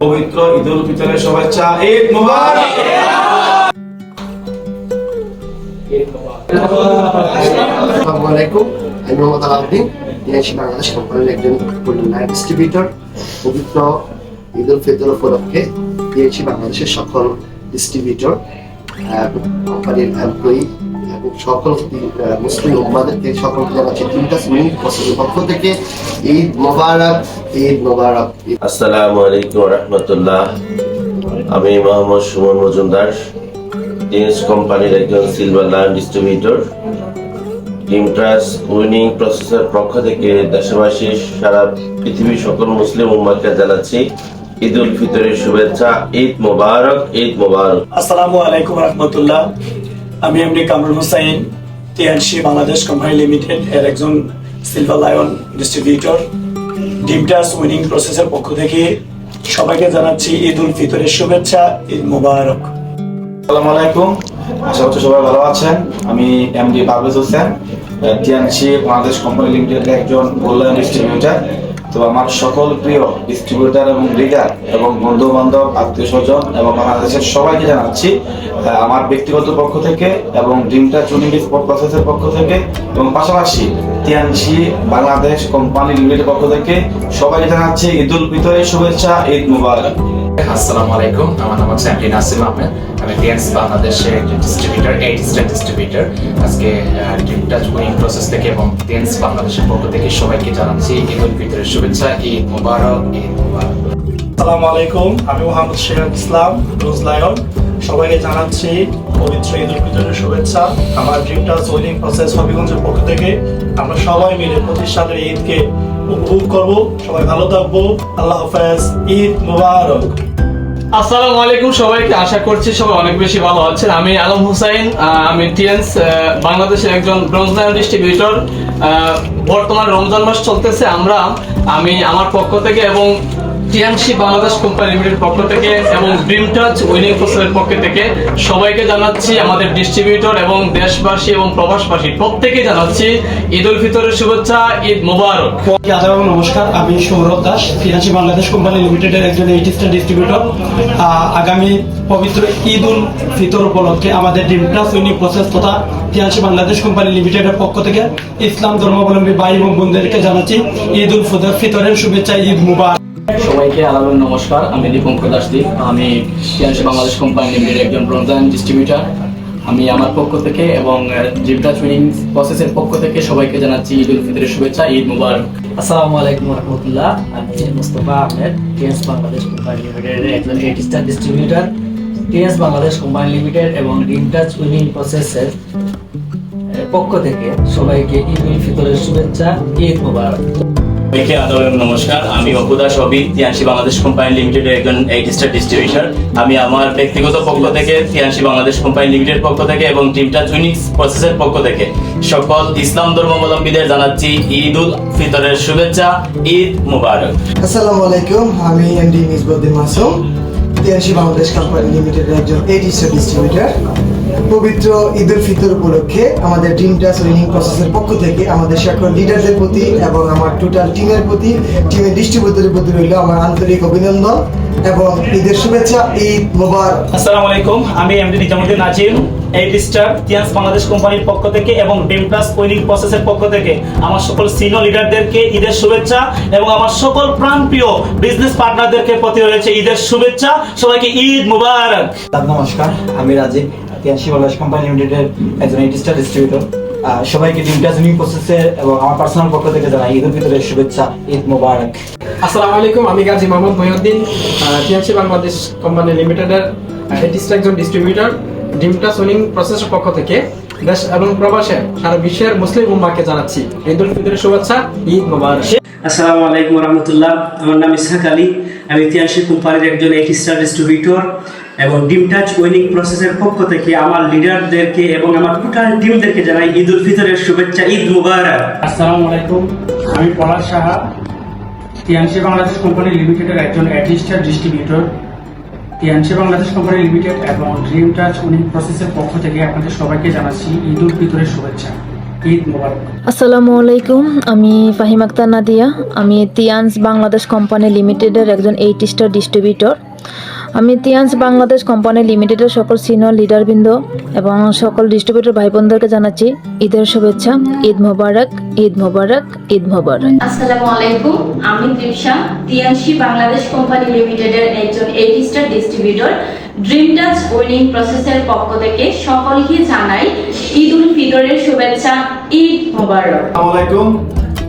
পবিত্র ফিতরের শুভেচ্ছা ঈদ মুবারক! আসসালামু আলাইকুম, আমি মোহাম্মদ আলাউদ্দিন বাংলাদেশ কোম্পানির একজন ডিস্ট্রিবিউটর। পবিত্র ঈদ উল ফিতর উপলক্ষে দিয়েছি বাংলাদেশের সকল ডিস্ট্রিবিউটর কোম্পানির এমপ্লয়ি সকল মুসলিম উম্মাদেরকে সকলকে জানাচ্ছি তিনটা মিনিট পছন্দের পক্ষ থেকে ঈদ মোবারক ঈদ মোবারক। আসসালামু আলাইকুম রহমতুল্লাহ। আমি মোহাম্মদ সুমন মজুমদার ডিএস কোম্পানির একজন silver line distributor dream touch winning প্রসেসের পক্ষ থেকে দেশবাসী সারা পৃথিবীর সকল মুসলিম উম্মাকে জানাচ্ছি ঈদ উল ফিতরের শুভেচ্ছা ঈদ মোবারক ঈদ মোবারক। আসসালামু আলাইকুম রহমতুল্লাহ। আমি MD Kamrul Hussain TNC Bangladesh company limited এর একজন সিলভার লায়ন ডিস্ট্রিবিউটর ডিমটাস উইনিং প্রসেসের পক্ষ থেকে সবাইকে জানাচ্ছি ঈদ উল ফিতরের শুভেচ্ছা, ঈদ মুবারক। আসসালামু আলাইকুম। আশা করছি সবাই ভালো আছেন। আমি MD Parvez Hossain TNC Bangladesh company লিমিটেডের একজন মূল্যায়ন ডিস্ট্রিবিউটার তো আমার সকল প্রিয় ডিস্ট্রিবিউটার এবং লিডার এবং বন্ধু বান্ধব আত্মীয় স্বজন এবং বাংলাদেশের সবাইকে জানাচ্ছি আমার ব্যক্তিগত পক্ষ থেকে এবং ড্রিমটা চুনিং প্রসেসের পক্ষ থেকে এবং পাশাপাশি তিয়াংশি বাংলাদেশ কোম্পানি লিমিটেড পক্ষ থেকে সবাইকে জানাচ্ছি ঈদ উল ফিতরের শুভেচ্ছা, ঈদ মুবারক। আসসালামু আলাইকুম। আমার নাম হচ্ছে নাসিম আহমেদ। আমি টিএনস বাংলাদেশের একজন ডিস্ট্রিবিউটর স্টার ডিস্ট্রিবিউটর আজকে প্রসেস থেকে এবং টিএনস বাংলাদেশের পক্ষ থেকে সবাইকে জানাচ্ছি ঈদ উল ফিতরের শুভেচ্ছা, ঈদ মুবারক ঈদ মুবারক। আসসালামু আলাইকুম, আমি মোহাম্মদ শেখ ইসলাম, রোজ লায়ন। সবাইকে জানাচ্ছি পবিত্র ঈদ উল ফিতরের শুভেচ্ছা। আমার প্রসেস হবিগঞ্জের পক্ষ থেকে। আমরা সবাই মিলে পঁচিশ সালের ঈদকে উপভোগ করব। সবাই ভালো থাকব। আল্লাহ হাফেজ। ঈদ মুবারক। আসসালামু আলাইকুম সবাইকে, আশা করছি সবাই অনেক বেশি ভালো আছেন। আমি আলম হুসাইন আমি টিএনস বাংলাদেশের একজন ব্রোঞ্জ লায়ন ডিস্ট্রিবিউটর বর্তমান রমজান মাস চলতেছে, আমরা, আমি, আমার পক্ষ থেকে এবং টিএনসি বাংলাদেশ কোম্পানি লিমিটেড পক্ষ থেকে এবং ড্রিম টাচ উইনিং প্রসেসের পক্ষ থেকে সবাইকে জানাচ্ছি, আমাদের ডিস্ট্রিবিউটর এবং দেশবাসী এবং প্রবাসবাসী প্রত্যেকে জানাচ্ছি, ঈদ উল ফিতরের শুভেচ্ছা, ঈদ মোবারক। আদাব নমস্কার, আমি সৌরভ দাস ফিনান্সি বাংলাদেশ কোম্পানি লিমিটেডের একজন এইটিস্টার ডিস্ট্রিবিউটর আগামী পবিত্র ঈদ উল ফিতর উপলক্ষে আমাদের ড্রিম প্লাস উইনিং প্রসেস তথা ফিনান্সি বাংলাদেশ কোম্পানি লিমিটেডের পক্ষ থেকে ইসলাম ধর্মাবলম্বী ভাই এবং বোনদেরকে জানাচ্ছি, ঈদ উল ফিতর ফিতরের শুভেচ্ছা, ঈদ মুবারক। সবাইকে আলাদা নমস্কার, আমি দীপঙ্কর দাসদীপ। আমি বাংলাদেশ কোম্পানি লিমিটেড একজন ব্রঞ্জান ডিস্ট্রিবিউটার আমি আমার পক্ষ থেকে এবং জিবটা ট্রেনিং প্রসেসের পক্ষ থেকে সবাইকে জানাচ্ছি ঈদ উল ফিতরের শুভেচ্ছা, ঈদ মুবারক। আসসালামু আলাইকুম রহমতুল্লাহ আমি মুস্তফা আহমেদ টিএস বাংলাদেশ কোম্পানি লিমিটেডের একজন eight star distributor TS Bangladesh company limited এবং রিমটাচ উইনিং প্রসেসের পক্ষ থেকে সবাইকে ঈদ উল ফিতরের শুভেচ্ছা, ঈদ মোবারক। সবাইকে আদর নমস্কার। আমি অপুদা সবি, তিয়ানসি বাংলাদেশ কোম্পানি লিমিটেডের একজন স্টার ডিস্ট্রিবিউটর আমি আমার ব্যক্তিগত পক্ষ থেকে, তিয়ানসি বাংলাদেশ কোম্পানি লিমিটেড পক্ষ থেকে এবং টিমটা চুইনিক্স প্রসেসের পক্ষ থেকে সকল ইসলাম ধর্মাবলম্বীদের জানাচ্ছি ঈদ উল ফিতরের শুভেচ্ছা, ঈদ মুবারক। আসসালামু আলাইকুম, আমি এমডি মিসবুদ্দিন মাসুম তিয়াশি বাংলাদেশ কোম্পানি লিমিটেডের একজন এইটিস্টার ডিস্ট্রিবিউটার পবিত্র ঈদ উল ফিতর উপলক্ষে আমাদের টিম টাস রিনিং প্রসেসের পক্ষ থেকে আমাদের সকল লিডারদের প্রতি এবং আমার টোটাল টিমের প্রতি টিমের ডিস্ট্রিবিউটরের প্রতি রইল আমার আন্তরিক অভিনন্দন এবং ঈদের শুভেচ্ছা, ঈদ মোবার আসসালামু আলাইকুম, আমি MD Nizamuddin Nazim. Eight star Tiens Bangladesh কোম্পানির পক্ষ থেকে এবং ড্রিম প্লাস উইনিং প্রসেসের পক্ষ থেকে। আমার সকল সিনিয়র লিডারদেরকে ঈদের শুভেচ্ছা এবং আমার সকল প্রাণপ্রিয় বিজনেস পার্টনারদেরকে প্রতি রয়েছে ঈদের শুভেচ্ছা। সবাইকে ঈদ মুবারক। নমস্কার। আমি রাজীব তিয়াশি বাংলাদেশ কোম্পানি লিমিটেডের একজন এইটিস্টার ডিস্ট্রিবিউটর সবাইকে ড্রিম টাস উইনিং প্রসেসের এবং আমার পার্সোনাল পক্ষ থেকে জানাই ঈদ উল ফিতরের শুভেচ্ছা ঈদ মোবারক। আসসালামু আলাইকুম আমি গাজী মোহাম্মদ মহিউদ্দিন টিএনসি বাংলাদেশ কোম্পানি লিমিটেডের এটিস্ট একজন ডিস্ট্রিবিউটর ডিমটা সোনিং প্রসেসের পক্ষ থেকে দেশ এবং প্রবাসে সারা বিশ্বের মুসলিম উম্মাকে জানাচ্ছি। ঈদ উল ফিতরের শুভেচ্ছা ঈদ মোবারক। আসসালামু আলাইকুম রহমতুল্লাহ আমার নাম ইসহাক আলী। আমি তিয়াশি কোম্পানির একজন এইট স্টার ডিস্ট্রিবিউটর এবং ডিম টাচ উইনিং প্রসেসের পক্ষ থেকে আমার লিডারদেরকে এবং আমার টোটাল টিমদেরকে জানাই ঈদ উল ফিতরের শুভেচ্ছা ঈদ মুবারক। আসসালামু আলাইকুম। আমি পলাশ সাহা টিএনসি বাংলাদেশ কোম্পানি লিমিটেডের একজন eight star distributor TNC Bangladesh company limited এবং ড্রিম টাচ উনি প্রসেসের পক্ষ থেকে আপনাদের সবাইকে জানাচ্ছি ঈদ উল ফিতরের শুভেচ্ছা। আসসালামু আলাইকুম, আমি ফাহিম আক্তার নাদিয়া। আমি তিয়ান্স বাংলাদেশ কোম্পানি লিমিটেডের একজন এইটিস্টার ডিস্ট্রিবিউটর আমি তিয়ান্স বাংলাদেশ কোম্পানি লিমিটেডের সকল সিনিয়র লিডারবৃন্দ এবং সকল ডিস্ট্রিবিউটর ভাই বোনদেরকে জানাচ্ছি ঈদের শুভেচ্ছা ঈদ মোবারক ঈদ মোবারক ঈদ মোবারক। আসসালামু আলাইকুম আমি তৃষা তিয়ানশি বাংলাদেশ কোম্পানি লিমিটেডের একজন eight star distributor dream touch winning প্রসেসের পক্ষ থেকে সকলকে জানাই ঈদ উল ফিতরের শুভেচ্ছা ঈদ মোবারক। আসসালামু আলাইকুম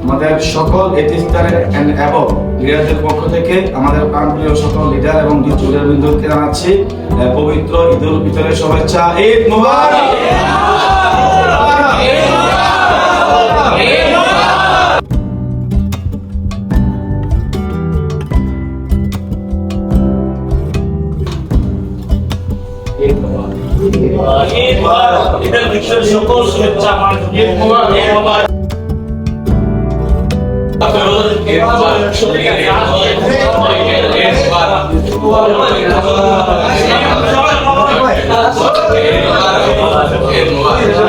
আমাদের সকল এটিস্টারের এন্ড অ্যাবভ লিডারদের পক্ষ থেকে আমাদের প্রাণপ্রিয় সকল লিডার এবং ডিস্ট্রিবিউটর বৃন্দকে জানাচ্ছি পবিত্র ঈদ উল ফিতরের শুভেচ্ছা। ঈদ মুবারক! সকল শুভেচ্ছা আমার। ঈদ মোবারক